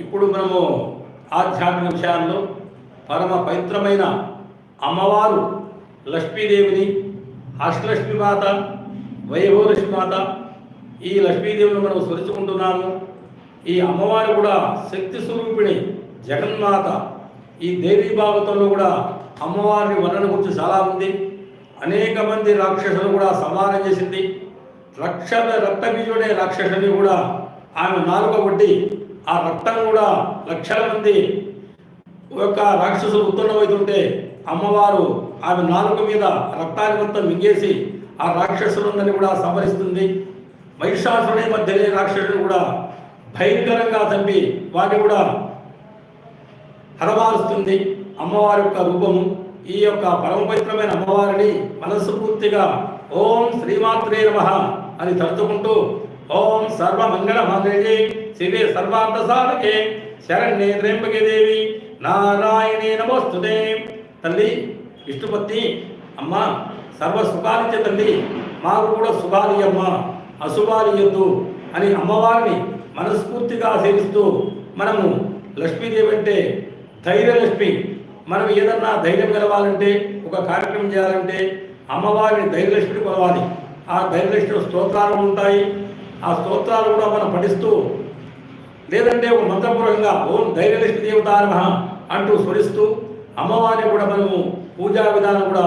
ఇప్పుడు మనము ఆధ్యాత్మిక విషయాల్లో పరమ పవిత్రమైన అమ్మవారు లక్ష్మీదేవిని అష్టలక్ష్మి మాత వైభవలక్ష్మి మాత ఈ లక్ష్మీదేవిని మనం స్మరించుకుంటున్నాము. ఈ అమ్మవారు కూడా శక్తి స్వరూపిణి జగన్మాత. ఈ దేవీ భాగవతంలో కూడా అమ్మవారిని వర్ణన గురించి చాలా ఉంది. అనేక మంది రాక్షసులు కూడా సమానం చేసింది. రక్ష రక్తబీజుడే రాక్షసుని కూడా ఆమె నాలుక కొట్టి ఆ రక్తం కూడా లక్షల మంది యొక్క రాక్షసులు ఉత్పన్నమవుతుంటే అమ్మవారు ఆమె నాలుక మీద రక్తాన్ని మొత్తం మింగేసి ఆ రాక్షసులందరినీ కూడా సంహరిస్తుంది. మహిషాసురుని మధ్య రాక్షసుని కూడా భయంకరంగా చంపి వారిని కూడా హరమారుస్తుంది. అమ్మవారి యొక్క రూపము ఈ యొక్క పరమపవిత్రమైన అమ్మవారిని మనస్సు పూర్తిగా ఓం శ్రీమాత్రే నమ అని తలుచుకుంటూ ఓం సర్వమంగళ మాంగళ్యే శివే సర్వార్థ సాధకే శరణ్యే త్ర్యంబకే దేవి. నారాయణే నమోస్తుదే తల్లి విష్ణుపత్ని అమ్మ సర్వ సుఖాలిచ్చే తల్లి మాకు కూడా శుభాలి అమ్మ అశుభాలి అని అమ్మవారిని మనస్ఫూర్తిగా సేవిస్తూ మనము లక్ష్మీదేవి అంటే ధైర్యలక్ష్మి. మనం ఏదన్నా ధైర్యం కలవాలంటే ఒక కార్యక్రమం చేయాలంటే అమ్మవారిని ధైర్యలక్ష్మిని కొలవాలి. ఆ ధైర్యలక్ష్మి స్తోత్రాలు ఉంటాయి. ఆ స్తోత్రాలు కూడా మనం పఠిస్తూ లేదంటే ఒక మంత్రపూర్వకంగా ఓం ధైర్యలక్ష్మి దేవతారమ అంటూ స్మరిస్తూ అమ్మవారిని కూడా మనము పూజా విధానం కూడా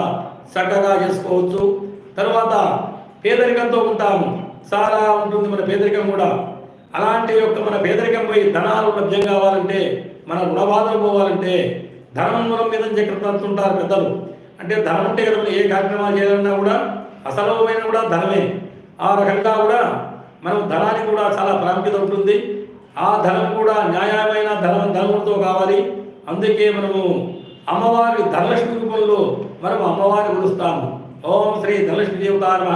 చక్కగా చేసుకోవచ్చు. తర్వాత పేదరికంతో ఉంటాము. చాలా ఉంటుంది మన పేదరికం కూడా. అలాంటి యొక్క మన పేదరికం పోయి ధనాలు లభ్యం కావాలంటే మన రుణబాధలు పోవాలంటే ధనం మూలం మీద చక్రతుంటారు పెద్దలు? అంటే ధనం ఉంటే కదా ఏ కార్యక్రమాలు చేయాలన్నా కూడా అసలమైన కూడా ధనమే. ఆ రకంగా కూడా మనం ధనానికి కూడా చాలా ప్రాముఖ్యత ఉంటుంది. ఆ ధనం కూడా న్యాయమైన ధనం ధనముతో కావాలి. అందుకే మనము అమ్మవారి ధనలక్ష్మి రూపంలో మనం అమ్మవారిని కొలుస్తాము. ఓం శ్రీ ధనలక్ష్మి దేవతారమ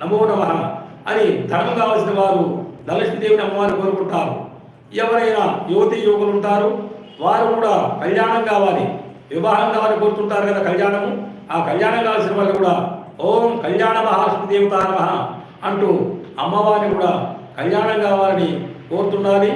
నమో నమ అని ధనం కావలసిన వారు ధనలక్ష్మి దేవిని అమ్మవారిని కోరుకుంటారు. ఎవరైనా యువతి యువకులు ఉంటారు వారు కూడా కళ్యాణం కావాలి. వివాహం కావాలని కోరుతుంటారు కదా కళ్యాణము. ఆ కళ్యాణం కావాల్సిన వాళ్ళు కూడా ఓం కళ్యాణ మహాలక్ష్మి దేవతారమ అంటూ అమ్మవారిని కూడా కళ్యాణం కావాలని కోరుతుండాలి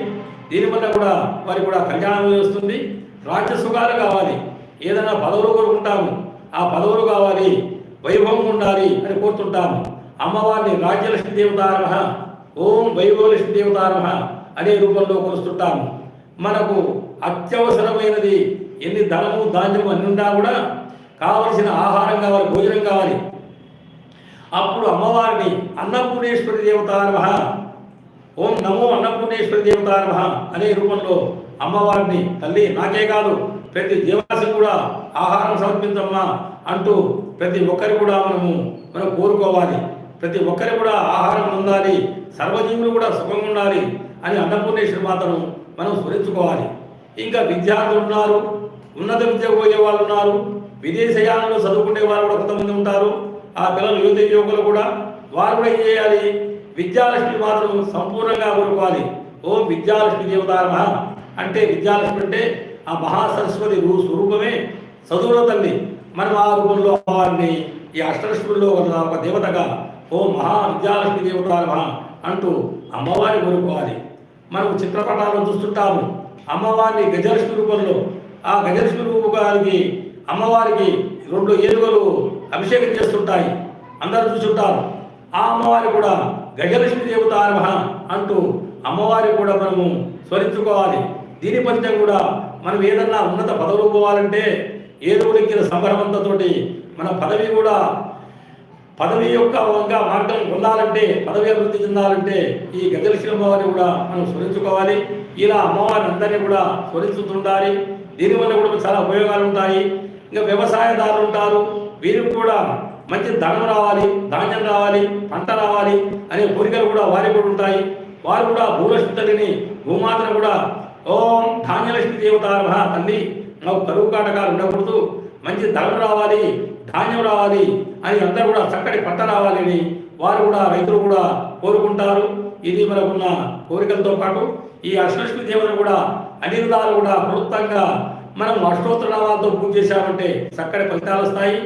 దీనివల్ల కూడా వారి కూడా కళ్యాణం వస్తుంది రాజ్యసుఖాలు కావాలి. ఏదైనా పదవులు కోరుకుంటాము. ఆ పదవులు కావాలి. వైభవం ఉండాలి అని కోరుతుంటాము. అమ్మవారిని రాజ్యలక్ష్మి దేవతారమ ఓం వైభవలక్ష్మి దేవతారమ అనే రూపంలో కొలుస్తుంటాము. మనకు అత్యవసరమైనది ఎన్ని ధనము ధాన్యము అన్ని ఉన్నా కూడా కావలసిన ఆహారం కావాలి భోజనం కావాలి. అప్పుడు అమ్మవారిని అన్నపూర్ణేశ్వరి దేవతారమ ఓం నమో అన్నపూర్ణేశ్వరి దేవతారమ అనే రూపంలో అమ్మవారిని తల్లి నాకే కాదు ప్రతి దేవాసి కూడా ఆహారం సమర్పించమ్మా అంటూ ప్రతి ఒక్కరి కూడా మనము మనం కోరుకోవాలి. ప్రతి ఒక్కరి కూడా ఆహారం పొందాలి సర్వజీవులు కూడా సుఖంగా ఉండాలి అని అన్నపూర్ణేశ్వరి మాతను మనం స్మరించుకోవాలి. ఇంకా విద్యార్థులు ఉన్నారు ఉన్నత విద్యకు పోయే వాళ్ళు ఉన్నారు విదేశయానంలో చదువుకునే వాళ్ళు కూడా కొంతమంది ఉంటారు. ఆ పిల్లలు యువత యువకులు కూడా వారు కూడా ఏం చేయాలి? విద్యాలక్ష్మి మాత్రం సంపూర్ణంగా కోరుకోవాలి ఓ విద్యాలక్ష్మి దేవతారమ అంటే విద్యాలక్ష్మి అంటే ఆ మహాసరస్వతి రూ స్వరూపమే చదువుల తల్లి. మనం ఆ రూపంలో వారిని ఈ అష్టలక్ష్ముల్లో ఉన్న ఒక దేవతగా ఓ మహా విద్యాలక్ష్మి దేవతారమ అంటూ అమ్మవారిని కోరుకోవాలి మనం చిత్రపటాలను చూస్తుంటాము. అమ్మవారిని గజలక్ష్మి రూపంలో. ఆ గజలక్ష్మి రూపకానికి అమ్మవారికి రెండు ఏనుగులు అభిషేకం చేస్తుంటాయి అందరూ చూస్తుంటారు ఆ అమ్మవారి కూడా గజలక్ష్మి దేవతారమ అంటూ అమ్మవారి కూడా మనము స్మరించుకోవాలి. దీని ఫలితం కూడా మనం ఏదన్నా ఉన్నత పదవులు పోవాలంటే ఏరువులెక్కిన సంభ్రమంతతోటి మన పదవి కూడా పదవి యొక్క వంక మార్గం పొందాలంటే పదవి అభివృద్ధి చెందాలంటే ఈ గజలక్ష్మి అమ్మవారిని కూడా మనం స్మరించుకోవాలి. ఇలా అమ్మవారిని అందరినీ కూడా స్మరించుతుండాలి. దీనివల్ల కూడా చాలా ఉపయోగాలు ఉంటాయి. ఇంకా వ్యవసాయదారులు ఉంటారు. వీరికి కూడా మంచి ధనం రావాలి ధాన్యం రావాలి పంట రావాలి అనే కోరికలు కూడా వారికి కూడా ఉంటాయి. వారు కూడా భూలక్ష్మి తల్లిని భూమాతను కూడా ఓం ధాన్యలక్ష్మి దేవతారహ తల్లి నాకు కరువు కాటకాలు ఉండకూడదు. మంచి ధనం రావాలి ధాన్యం రావాలి అని అందరూ కూడా చక్కటి పంట రావాలని వారు కూడా రైతులు కూడా కోరుకుంటారు. ఇది మనకున్న కోరికలతో పాటు ఈ అష్టలక్ష్మి దేవతను కూడా అన్ని విధాలు కూడా క్లుప్తంగా మనం అష్టోత్తరాలతో పూజ చేశామంటే చక్కటి ఫలితాలు వస్తాయి.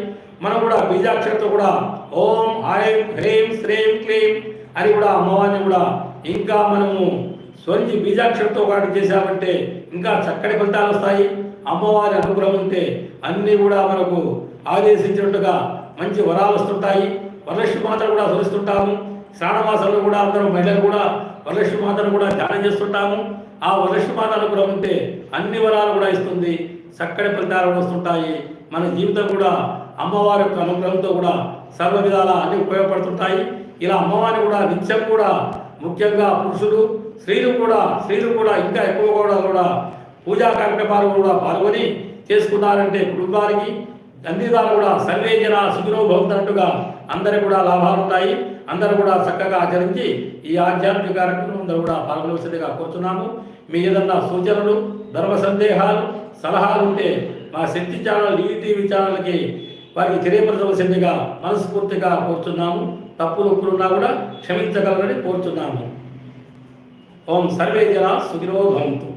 మనం కూడా బీజాక్షరతో కూడా ఓం ఐం హ్రీం శ్రీం క్లీం అని కూడా అమ్మవారిని కూడా ఇంకా మనము స్వరించి బీజాక్షరతో వాటి చేశామంటే ఇంకా చక్కటి ఫలితాలు వస్తాయి. అమ్మవారి అనుగ్రహం ఉంటే అన్నీ కూడా మనకు ఆదేశించినట్టుగా మంచి వరాలు వస్తుంటాయి. వరలక్ష్మి మాత్రం కూడా సురిస్తుంటాము శ్రావణ మాసంలో కూడా అందరం మహిళలు కూడా వరలక్ష్మి మాతను కూడా ధ్యానం చేస్తుంటాము. ఆ వరలక్ష్మి మాత అనుగ్రహం ఉంటే అన్ని వరాలు కూడా ఇస్తుంది. చక్కటి ఫలితాలు వస్తుంటాయి. మన జీవితం కూడా అమ్మవారి యొక్క అనుగ్రహంతో కూడా సర్వ విధాల అన్ని ఉపయోగపడుతుంటాయి. ఇలా అమ్మవారిని కూడా నిత్యం కూడా ముఖ్యంగా పురుషులు స్త్రీలు కూడా స్త్రీలు కూడా ఇంకా ఎక్కువ కూడా కూడా పూజా కార్యక్రమాలు కూడా పాల్గొని చేసుకున్నారంటే కుటుంబానికి అన్ని కూడా సర్వే జన సుఖినో భవంతున్నట్టుగా అందరికి కూడా లాభాలు ఉంటాయి. అందరూ కూడా చక్కగా ఆచరించి ఈ ఆధ్యాత్మిక కార్యక్రమం అందరూ కూడా పాల్గొనవలసిందిగా కోరుతున్నాము మీ ఏదన్నా సూచనలు ధర్మ సందేహాలు సలహాలు ఉంటే మా శక్తి ఛానల్ ఈటీవీ ఛానల్కి వారికి తెలియపరచవలసిందిగా మనస్ఫూర్తిగా కోరుతున్నాము తప్పులు ఉన్నా కూడా క్షమించగలరని కోరుతున్నాము ఓం సర్వే జన సుఖినో భవంతు.